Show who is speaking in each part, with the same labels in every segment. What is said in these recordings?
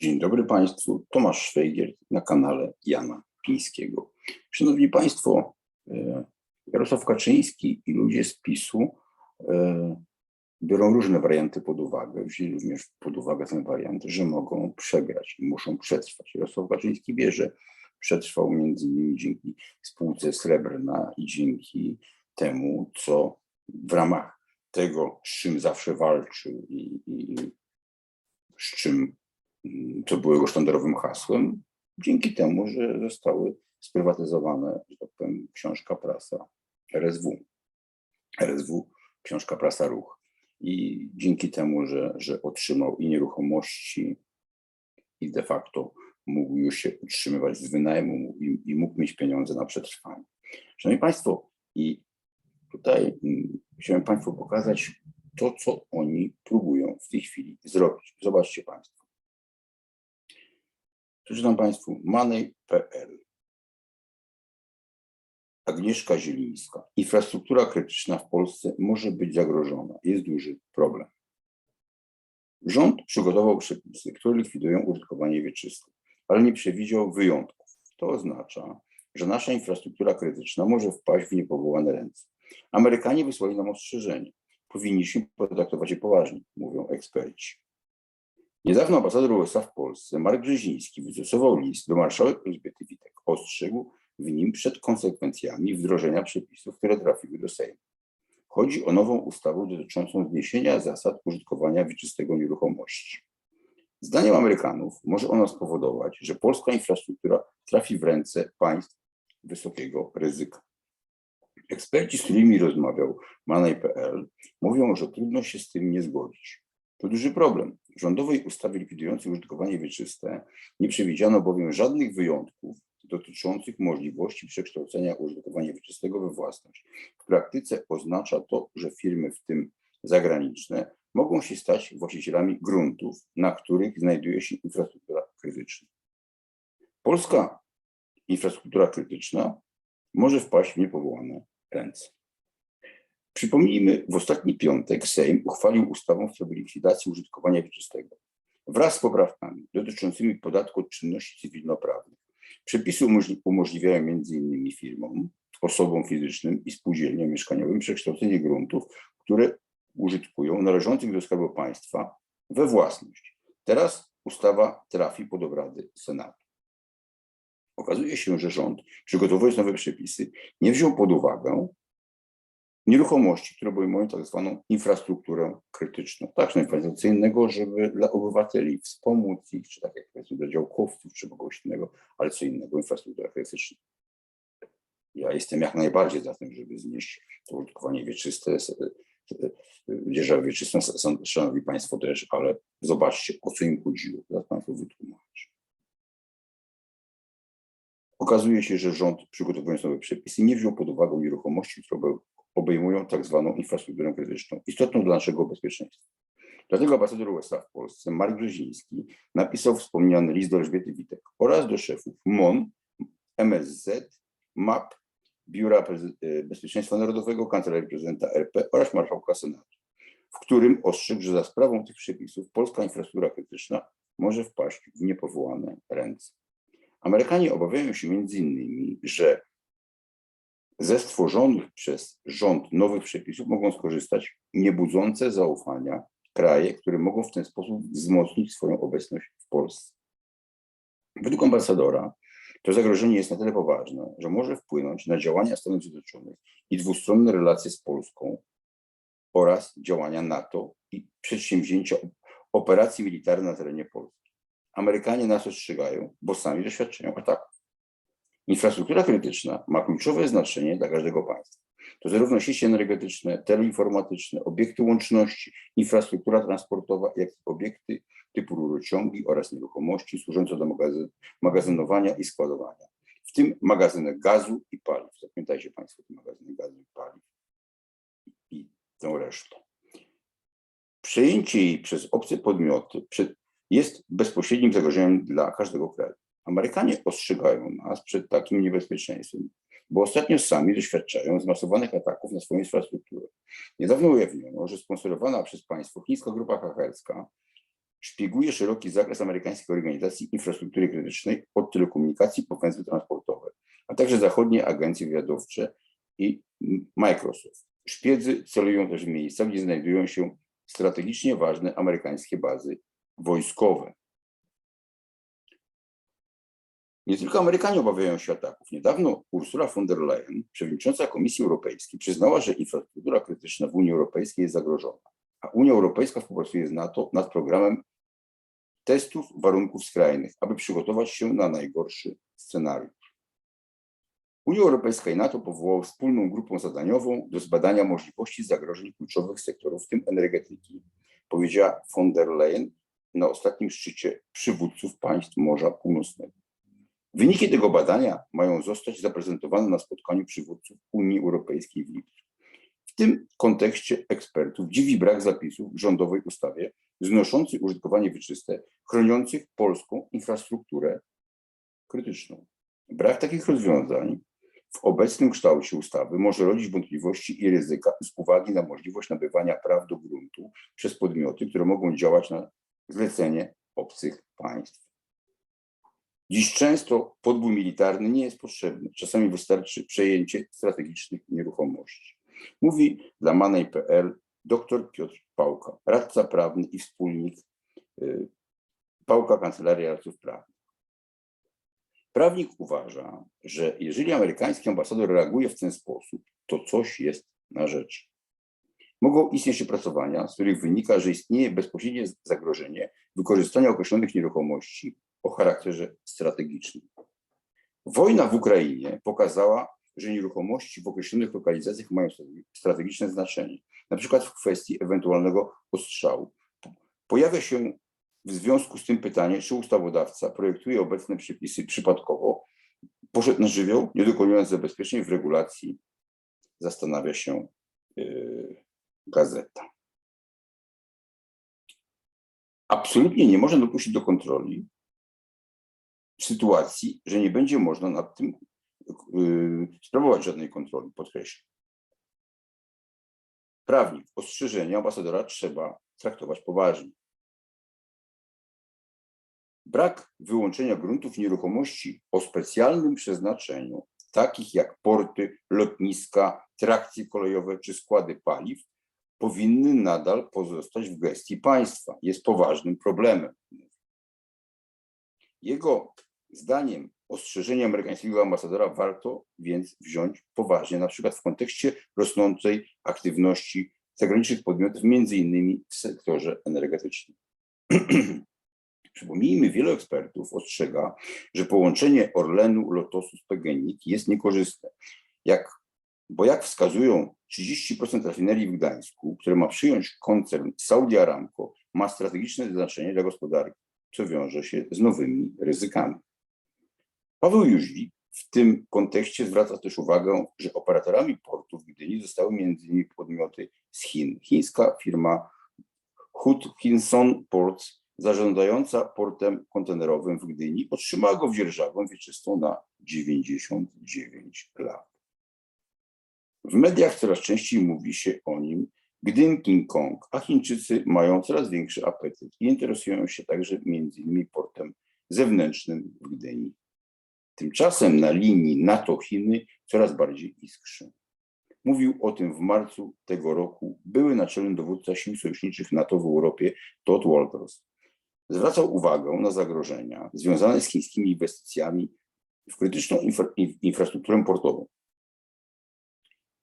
Speaker 1: Dzień dobry Państwu, Tomasz Szwejgier na kanale Jana Pińskiego. Szanowni Państwo, e, Jarosław Kaczyński i ludzie z PiSu e, biorą różne warianty pod uwagę. Wzięli również pod uwagę ten wariant, że mogą przegrać i muszą przetrwać. Jarosław Kaczyński bierze, przetrwał między innymi dzięki spółce Srebrna i dzięki temu, co w ramach tego, z czym zawsze walczył i, i z czym co było jego sztandarowym hasłem, dzięki temu, że zostały sprywatyzowane, że tak powiem, książka prasa RSW. RSW, książka prasa ruch. I dzięki temu, że, że otrzymał i nieruchomości, i de facto mógł już się utrzymywać z wynajmu i, i mógł mieć pieniądze na przetrwanie. Szanowni Państwo, i tutaj mm, chciałem Państwu pokazać to, co oni próbują w tej chwili zrobić. Zobaczcie Państwo. Przeczytam Państwu Money.pl. Agnieszka Zielińska. Infrastruktura krytyczna w Polsce może być zagrożona. Jest duży problem. Rząd przygotował przepisy, które likwidują użytkowanie wieczyste, ale nie przewidział wyjątków. To oznacza, że nasza infrastruktura krytyczna może wpaść w niepowołane ręce. Amerykanie wysłali nam ostrzeżenie. Powinniśmy potraktować je poważnie, mówią eksperci. Niedawno ambasador USA w Polsce, Marek Brzeziński, wystosował list do marszałek Elżbiety Witek. Ostrzegł w nim przed konsekwencjami wdrożenia przepisów, które trafiły do Sejmu. Chodzi o nową ustawę dotyczącą zniesienia zasad użytkowania wieczystego nieruchomości. Zdaniem Amerykanów może ona spowodować, że polska infrastruktura trafi w ręce państw wysokiego ryzyka. Eksperci, z którymi rozmawiał Manej.pl, mówią, że trudno się z tym nie zgodzić. To duży problem. Rządowej ustawie likwidującej użytkowanie wieczyste nie przewidziano bowiem żadnych wyjątków dotyczących możliwości przekształcenia użytkowania wieczystego we własność. W praktyce oznacza to, że firmy, w tym zagraniczne, mogą się stać właścicielami gruntów, na których znajduje się infrastruktura krytyczna. Polska infrastruktura krytyczna może wpaść w niepowołane ręce. Przypomnijmy, w ostatni piątek Sejm uchwalił ustawę w sprawie likwidacji użytkowania wieczystego wraz z poprawkami dotyczącymi podatku od czynności cywilnoprawnych. Przepisy umożliwiają m.in. firmom, osobom fizycznym i spółdzielniom mieszkaniowym przekształcenie gruntów, które użytkują należących do Skarbu Państwa we własność. Teraz ustawa trafi pod obrady Senatu. Okazuje się, że rząd, przygotowując nowe przepisy, nie wziął pod uwagę nieruchomości, które obejmują tak zwaną infrastrukturę krytyczną, tak, co innego, żeby dla obywateli wspomóc ich, czy tak jak powiedzmy dla działkowców, czy kogoś innego, ale co innego, infrastruktura krytyczna. Ja jestem jak najbardziej za tym, żeby znieść to użytkowanie wieczyste, dzierżawę wieczystą, szanowni państwo też, ale zobaczcie, o co im chodziło, zaraz państwu wytłumaczę. Okazuje się, że rząd, przygotowując nowe przepisy, nie wziął pod uwagę nieruchomości, które obejmują tak zwaną infrastrukturę krytyczną, istotną dla naszego bezpieczeństwa. Dlatego ambasador USA w Polsce, Mark Brzeziński, napisał wspomniany list do Elżbiety Witek oraz do szefów MON, MSZ, MAP, Biura e, Bezpieczeństwa Narodowego, Kancelarii Prezydenta RP oraz Marszałka Senatu, w którym ostrzegł, że za sprawą tych przepisów polska infrastruktura krytyczna może wpaść w niepowołane ręce. Amerykanie obawiają się między innymi, że ze stworzonych przez rząd nowych przepisów mogą skorzystać niebudzące zaufania kraje, które mogą w ten sposób wzmocnić swoją obecność w Polsce. Według ambasadora to zagrożenie jest na tyle poważne, że może wpłynąć na działania Stanów Zjednoczonych i dwustronne relacje z Polską oraz działania NATO i przedsięwzięcia operacji militarnych na terenie Polski. Amerykanie nas ostrzegają, bo sami doświadczają ataków. Infrastruktura krytyczna ma kluczowe znaczenie dla każdego państwa. To zarówno sieci energetyczne, teleinformatyczne, obiekty łączności, infrastruktura transportowa, jak i obiekty typu rurociągi oraz nieruchomości służące do magazyn, magazynowania i składowania, w tym magazyny gazu i paliw. Zapamiętajcie Państwo te magazyny gazu i paliw i tą resztą. Przejęcie jej przez obce podmioty jest bezpośrednim zagrożeniem dla każdego kraju. Amerykanie ostrzegają nas przed takim niebezpieczeństwem, bo ostatnio sami doświadczają zmasowanych ataków na swoją infrastrukturę. Niedawno ujawniono, że sponsorowana przez państwo chińska grupa hakerska szpieguje szeroki zakres amerykańskiej organizacji infrastruktury krytycznej od telekomunikacji po węzły transportowe, a także zachodnie agencje wywiadowcze i Microsoft. Szpiedzy celują też w miejsca, gdzie znajdują się strategicznie ważne amerykańskie bazy wojskowe. Nie tylko Amerykanie obawiają się ataków. Niedawno Ursula von der Leyen, przewodnicząca Komisji Europejskiej, przyznała, że infrastruktura krytyczna w Unii Europejskiej jest zagrożona, a Unia Europejska współpracuje z NATO nad programem testów warunków skrajnych, aby przygotować się na najgorszy scenariusz. Unia Europejska i NATO powołały wspólną grupę zadaniową do zbadania możliwości zagrożeń kluczowych sektorów, w tym energetyki, powiedziała von der Leyen na ostatnim szczycie przywódców państw Morza Północnego. Wyniki tego badania mają zostać zaprezentowane na spotkaniu przywódców Unii Europejskiej w lipcu. W tym kontekście ekspertów dziwi brak zapisów w rządowej ustawie znoszących użytkowanie wieczyste, chroniących polską infrastrukturę krytyczną. Brak takich rozwiązań w obecnym kształcie ustawy może rodzić wątpliwości i ryzyka z uwagi na możliwość nabywania praw do gruntu przez podmioty, które mogą działać na zlecenie obcych państw. Dziś często podbój militarny nie jest potrzebny. Czasami wystarczy przejęcie strategicznych nieruchomości. Mówi dla Manej.pl dr Piotr Pałka, radca prawny i wspólnik y, Pałka Kancelarii Radców Prawnych. Prawnik uważa, że jeżeli amerykański ambasador reaguje w ten sposób, to coś jest na rzeczy. Mogą istnieć opracowania, z których wynika, że istnieje bezpośrednie zagrożenie wykorzystania określonych nieruchomości o charakterze strategicznym. Wojna w Ukrainie pokazała, że nieruchomości w określonych lokalizacjach mają strategiczne znaczenie, na przykład w kwestii ewentualnego ostrzału. Pojawia się w związku z tym pytanie, czy ustawodawca projektuje obecne przepisy przypadkowo, poszedł na żywioł, nie dokonując zabezpieczeń w regulacji, zastanawia się yy, gazeta. Absolutnie nie można dopuścić do kontroli w sytuacji, że nie będzie można nad tym yy, sprawować żadnej kontroli, podkreślam. Prawnik, ostrzeżenia ambasadora trzeba traktować poważnie. Brak wyłączenia gruntów nieruchomości o specjalnym przeznaczeniu, takich jak porty, lotniska, trakcje kolejowe czy składy paliw, powinny nadal pozostać w gestii państwa. Jest poważnym problemem. Jego zdaniem ostrzeżenie amerykańskiego ambasadora warto więc wziąć poważnie, na przykład w kontekście rosnącej aktywności zagranicznych podmiotów, między innymi w sektorze energetycznym. Przypomnijmy, wielu ekspertów ostrzega, że połączenie Orlenu, Lotosu z PGNiG jest niekorzystne. Jak, bo jak wskazują 30% rafinerii w Gdańsku, które ma przyjąć koncern Saudi Aramco, ma strategiczne znaczenie dla gospodarki, co wiąże się z nowymi ryzykami. Paweł Jóźwik w tym kontekście zwraca też uwagę, że operatorami portów w Gdyni zostały m.in. podmioty z Chin. Chińska firma Hutchinson Ports, zarządzająca portem kontenerowym w Gdyni, otrzymała go w dzierżawę wieczystą na 99 lat. W mediach coraz częściej mówi się o nim Gdyn King Kong, a Chińczycy mają coraz większy apetyt i interesują się także m.in. portem zewnętrznym w Gdyni. Tymczasem na linii NATO-Chiny coraz bardziej iskrzy. Mówił o tym w marcu tego roku były naczelny dowódca sił sojuszniczych NATO w Europie Todd Walters. Zwracał uwagę na zagrożenia związane z chińskimi inwestycjami w krytyczną infra infrastrukturę portową.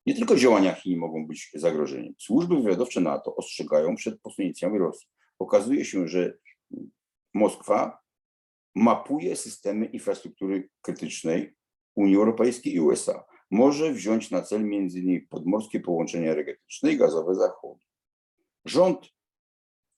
Speaker 1: Nie tylko działania Chin mogą być zagrożeniem. Służby wywiadowcze NATO ostrzegają przed posunięciami Rosji. Okazuje się, że Moskwa mapuje systemy infrastruktury krytycznej Unii Europejskiej i USA. Może wziąć na cel m.in. podmorskie połączenia energetyczne i gazowe Zachodu. Rząd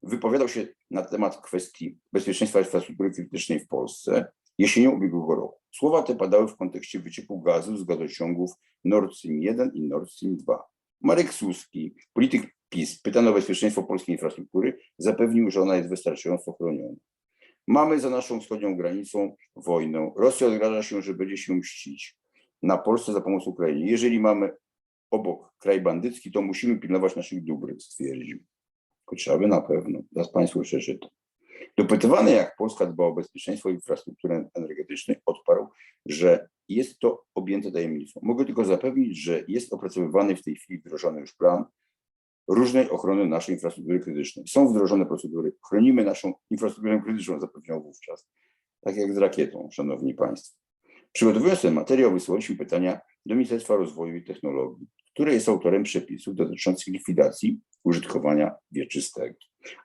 Speaker 1: wypowiadał się na temat kwestii bezpieczeństwa infrastruktury krytycznej w Polsce jesienią ubiegłego roku. Słowa te padały w kontekście wycieku gazu z gazociągów Nord Stream 1 i Nord Stream 2. Marek Suski, polityk PiS, pytany o bezpieczeństwo polskiej infrastruktury, zapewnił, że ona jest wystarczająco chroniona. Mamy za naszą wschodnią granicą wojnę. Rosja odgraża się, że będzie się mścić na Polsce za pomoc Ukrainie. Jeżeli mamy obok kraj bandycki, to musimy pilnować naszych dóbr, stwierdził. Chociażby na pewno, zaraz Państwu przeczytam. Dopytywany, jak Polska dba o bezpieczeństwo i infrastrukturę energetyczną, odparł, że jest to objęte tajemnicą. Mogę tylko zapewnić, że jest opracowywany w tej chwili wdrożony już plan różnej ochrony naszej infrastruktury krytycznej. Są wdrożone procedury, chronimy naszą infrastrukturę krytyczną, zapewniał wówczas. Tak jak z rakietą, szanowni państwo. Przygotowując ten materiał, wysyłaliśmy pytania do Ministerstwa Rozwoju i Technologii, które jest autorem przepisów dotyczących likwidacji użytkowania wieczystego.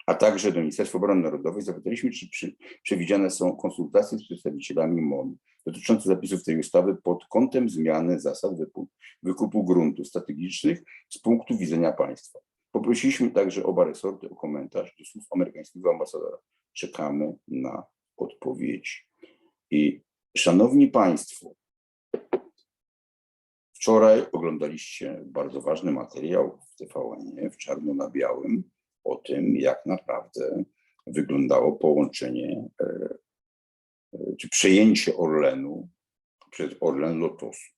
Speaker 1: A także do Ministerstwa Obrony Narodowej zapytaliśmy, czy przy, przewidziane są konsultacje z przedstawicielami MON dotyczące zapisów tej ustawy pod kątem zmiany zasad wykupu gruntów strategicznych z punktu widzenia państwa. Poprosiliśmy także oba resorty o komentarz do słów amerykańskiego ambasadora. Czekamy na odpowiedzi. I szanowni państwo, wczoraj oglądaliście bardzo ważny materiał w TVN, w czarno na białym, o tym, jak naprawdę wyglądało połączenie e, e, czy przejęcie Orlenu przez Orlen Lotosu.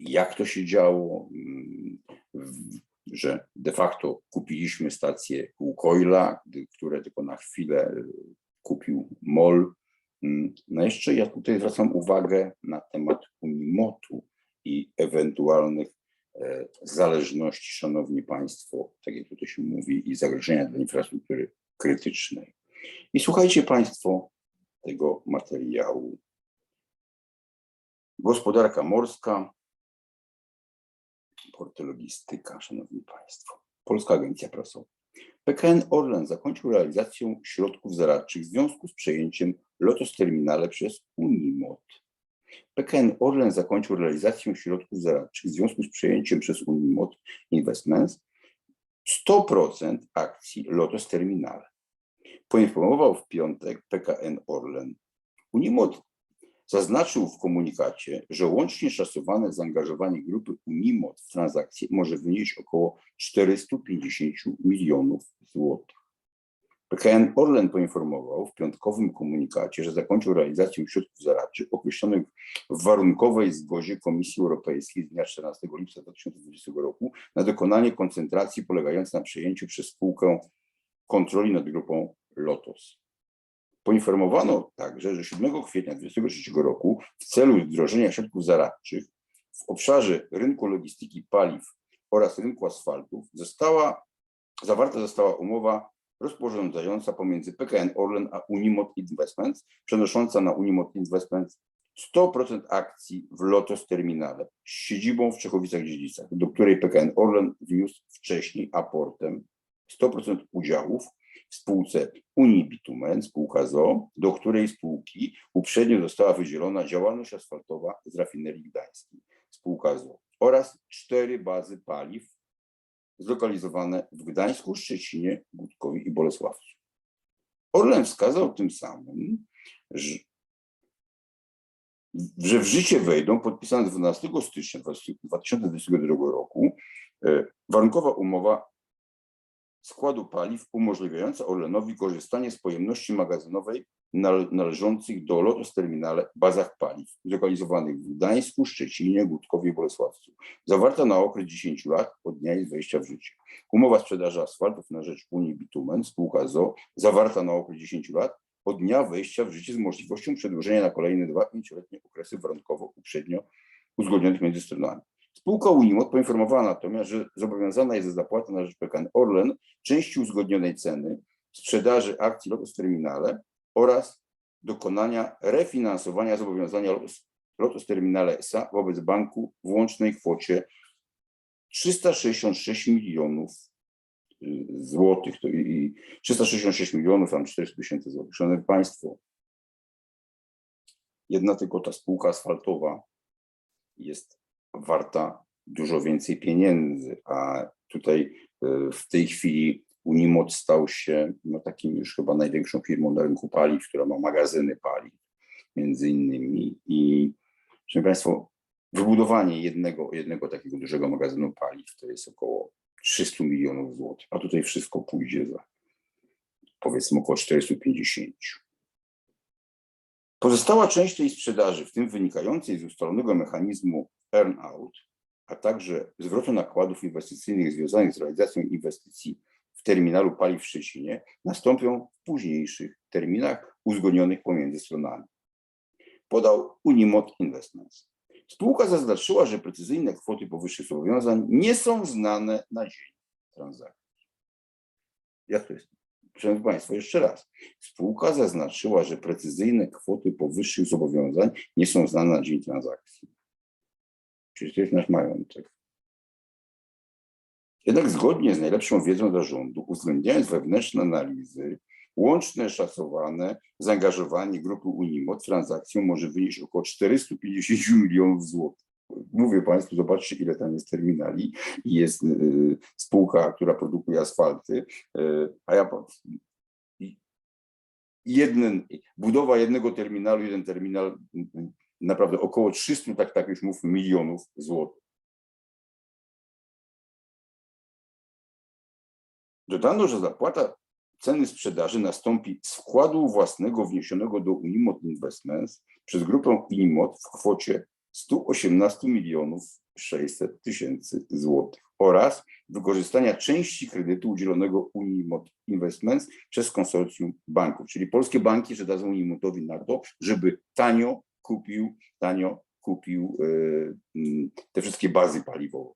Speaker 1: Jak to się działo, mm, że de facto kupiliśmy stację Łukoila, które tylko na chwilę e, kupił MOL. Mm, No jeszcze ja tutaj zwracam uwagę na temat Unimotu i ewentualnych e, zależności, szanowni państwo, tak jak tutaj się mówi, i zagrożenia dla infrastruktury krytycznej. I słuchajcie państwo tego materiału. Gospodarka morska, porty logistyka, szanowni państwo. Polska Agencja Prasowa. PKN Orlen zakończył realizację środków zaradczych w związku z przejęciem Lotos Terminale przez Unimot. PKN Orlen zakończył realizację środków zaradczych w związku z przejęciem przez Unimot Investments 100% akcji Lotos Terminale. Poinformował w piątek PKN Orlen. Unimot zaznaczył w komunikacie, że łącznie szacowane zaangażowanie grupy Unimot w transakcję może wynieść około 450 milionów złotych. PKN Orlen poinformował w piątkowym komunikacie, że zakończył realizację środków zaradczych określonych w warunkowej zgodzie Komisji Europejskiej z dnia 14 lipca 2020 roku na dokonanie koncentracji polegającej na przejęciu przez spółkę kontroli nad grupą Lotos. Poinformowano także, że 7 kwietnia 2023 roku w celu wdrożenia środków zaradczych w obszarze rynku logistyki paliw oraz rynku asfaltów została, zawarta została umowa rozporządzająca pomiędzy PKN Orlen a Unimot Investments, przenosząca na Unimot Investments 100% akcji w Lotos Terminale z siedzibą w Czechowicach-Dziedzicach, do której PKN Orlen wniósł wcześniej aportem 100% udziałów w spółce Unibitumen, spółka ZO, do której spółki uprzednio została wydzielona działalność asfaltowa z rafinerii gdańskiej, spółka ZO, oraz cztery bazy paliw zlokalizowane w Gdańsku, Szczecinie, Gutkowie i Bolesławcu. Orlen wskazał tym samym, że, że w życie wejdą podpisane 12 stycznia 2022 roku e, warunkowa umowa składu paliw umożliwiająca Orlenowi korzystanie z pojemności magazynowej nale- należących do Lotos Terminale bazach paliw zlokalizowanych w Gdańsku, Szczecinie, Gutkowie i Bolesławcu. Zawarta na okres 10 lat od dnia jej wejścia w życie. Umowa sprzedaży asfaltów na rzecz Unii Bitumen, spółka ZO, zawarta na okres 10 lat od dnia wejścia w życie z możliwością przedłużenia na kolejne dwa pięcioletnie okresy warunkowo uprzednio uzgodnionych między stronami. Spółka Unimot poinformowała natomiast, że zobowiązana jest do zapłaty na rzecz PKN Orlen części uzgodnionej ceny sprzedaży akcji Lotos Terminale oraz dokonania refinansowania zobowiązania Lotos, Lotos Terminale S.A. wobec banku w łącznej kwocie 366 milionów y, złotych to i 366 milionów, tam 400 tysięcy złotych. Szanowni Państwo, jedna tylko ta spółka asfaltowa jest warta dużo więcej pieniędzy, a tutaj y, w tej chwili Unimot stał się no, takim już chyba największą firmą na rynku paliw, która ma magazyny paliw między innymi i Szanowni Państwo, wybudowanie jednego, jednego takiego dużego magazynu paliw to jest około 300 milionów złotych, a tutaj wszystko pójdzie za powiedzmy około 450. Pozostała część tej sprzedaży, w tym wynikającej z ustalonego mechanizmu earn-out, a także zwrotu nakładów inwestycyjnych związanych z realizacją inwestycji w terminalu paliw w Szczecinie nastąpią w późniejszych terminach uzgodnionych pomiędzy stronami. Podał Unimod Investments. Spółka zaznaczyła, że precyzyjne kwoty powyższych zobowiązań nie są znane na dzień transakcji. Jak to jest? Proszę Państwa, jeszcze raz. Spółka zaznaczyła, że precyzyjne kwoty powyższych zobowiązań nie są znane na dzień transakcji. Czyli to nasz majątek. Jednak zgodnie z najlepszą wiedzą zarządu, uwzględniając wewnętrzne analizy, łączne szacowane zaangażowanie grupy Unimod w transakcję może wynieść około 450 milionów złotych. Mówię Państwu, zobaczcie, ile tam jest terminali. i Jest y, spółka, która produkuje asfalty, y, a ja jeden, budowa jednego terminalu, jeden terminal, y, naprawdę około 300, tak, tak już mówmy, milionów złotych. Dodano, że zapłata ceny sprzedaży nastąpi z wkładu własnego wniesionego do Unimod Investments przez grupę Unimod w kwocie 118 milionów 600 tysięcy złotych oraz wykorzystania części kredytu udzielonego Unimod Investments przez konsorcjum banków, czyli polskie banki, że dadzą Unimodowi na to, żeby tanio kupił, tanio kupił y, mm, te wszystkie bazy paliwowe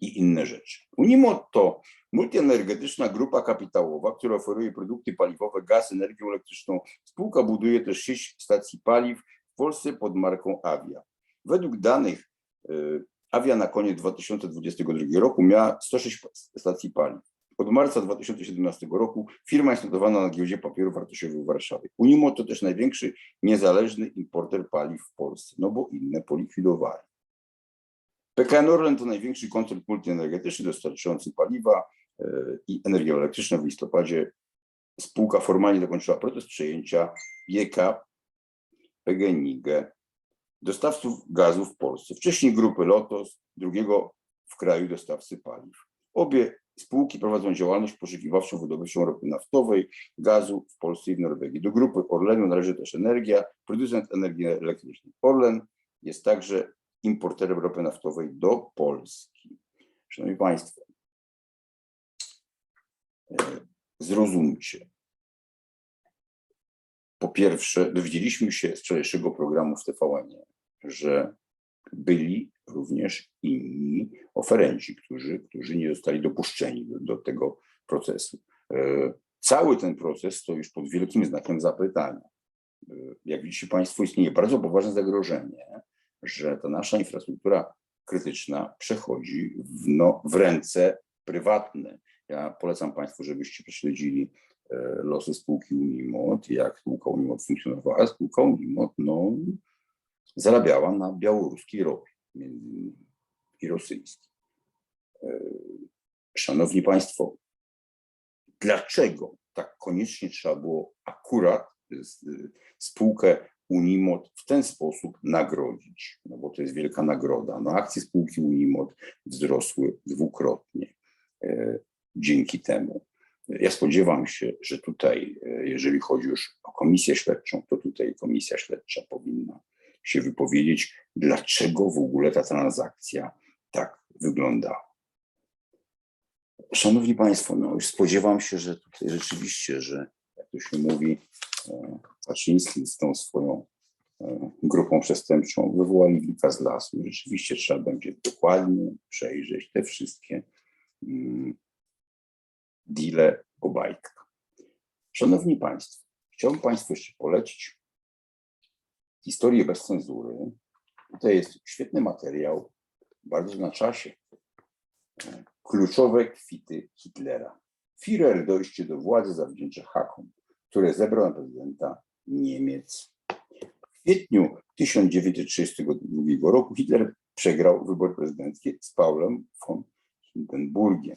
Speaker 1: i inne rzeczy. Unimod to multienergetyczna grupa kapitałowa, która oferuje produkty paliwowe, gaz, energię elektryczną. Spółka buduje też sieć stacji paliw w Polsce pod marką Avia. Według danych y, Avia na koniec 2022 roku miała 106 stacji paliw. Od marca 2017 roku firma jest notowana na giełdzie papierów wartościowych w Warszawie. Unimod to też największy niezależny importer paliw w Polsce, no bo inne polikwidowali. PKN Orlen to największy koncern multienergetyczny dostarczający paliwa e, i energię elektryczną. W listopadzie spółka formalnie zakończyła proces przejęcia JK PGNiG, dostawców gazu w Polsce. Wcześniej grupy Lotos, drugiego w kraju dostawcy paliw. Obie spółki prowadzą działalność poszukiwawczą wydobywczą ropy naftowej, gazu w Polsce i w Norwegii. Do grupy Orlenu należy też Energia, producent energii elektrycznej. Orlen jest także importerem ropy naftowej do Polski. Szanowni Państwo, e, zrozumcie. Po pierwsze, dowiedzieliśmy się z wczorajszego programu w tvn że byli również inni oferenci, którzy, którzy nie zostali dopuszczeni do, do tego procesu. E, Cały ten proces stoi już pod wielkim znakiem zapytania. E, Jak widzicie Państwo, istnieje bardzo poważne zagrożenie, że ta nasza infrastruktura krytyczna przechodzi w, no, w ręce prywatne. Ja polecam Państwu, żebyście prześledzili e, losy spółki Unimod, jak spółka Unimod funkcjonowała. Spółka Unimod no, zarabiała na białoruskiej ropie i rosyjskiej. Szanowni Państwo, dlaczego tak koniecznie trzeba było akurat spółkę Unimod w ten sposób nagrodzić, no bo to jest wielka nagroda. No, akcje spółki Unimod wzrosły dwukrotnie e, dzięki temu. Ja spodziewam się, że tutaj, e, jeżeli chodzi już o komisję śledczą, to tutaj komisja śledcza powinna się wypowiedzieć, dlaczego w ogóle ta transakcja tak wyglądała. Szanowni Państwo, no już spodziewam się, że tutaj rzeczywiście, że jak to się mówi, e, Kaczyński z tą swoją e, grupą przestępczą wywołali wilka z lasu. Rzeczywiście trzeba będzie dokładnie przejrzeć te wszystkie mm, deale Obajtka. Szanowni Państwo, chciałbym Państwu jeszcze polecić historię bez cenzury. Tutaj jest świetny materiał, bardzo na czasie. Kluczowe kwity Hitlera. Führer dojście do władzy zawdzięcza hakom, które zebrał na prezydenta Niemiec. W kwietniu 1932 roku Hitler przegrał wybory prezydenckie z Paulem von Hindenburgiem.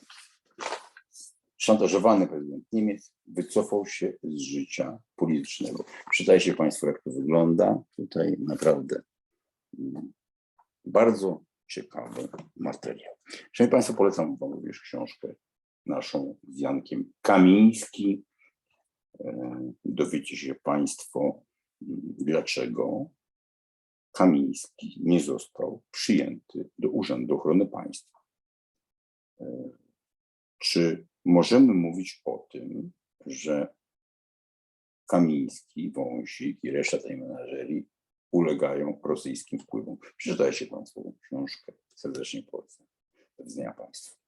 Speaker 1: Szantażowany prezydent Niemiec wycofał się z życia politycznego. Czytajcie Państwo, jak to wygląda. Tutaj naprawdę mm, bardzo ciekawy materiał. Szanowni Państwo, polecam Wam również książkę naszą z Jankiem Kamiński. E, Dowiecie się Państwo, m, dlaczego Kamiński nie został przyjęty do Urzędu Ochrony Państwa. E, Czy możemy mówić o tym, że Kamiński, Wąsik i reszta tej menażerii ulegają rosyjskim wpływom? Przeczytajcie Państwo książkę. Serdecznie polecam. Do widzenia Państwu.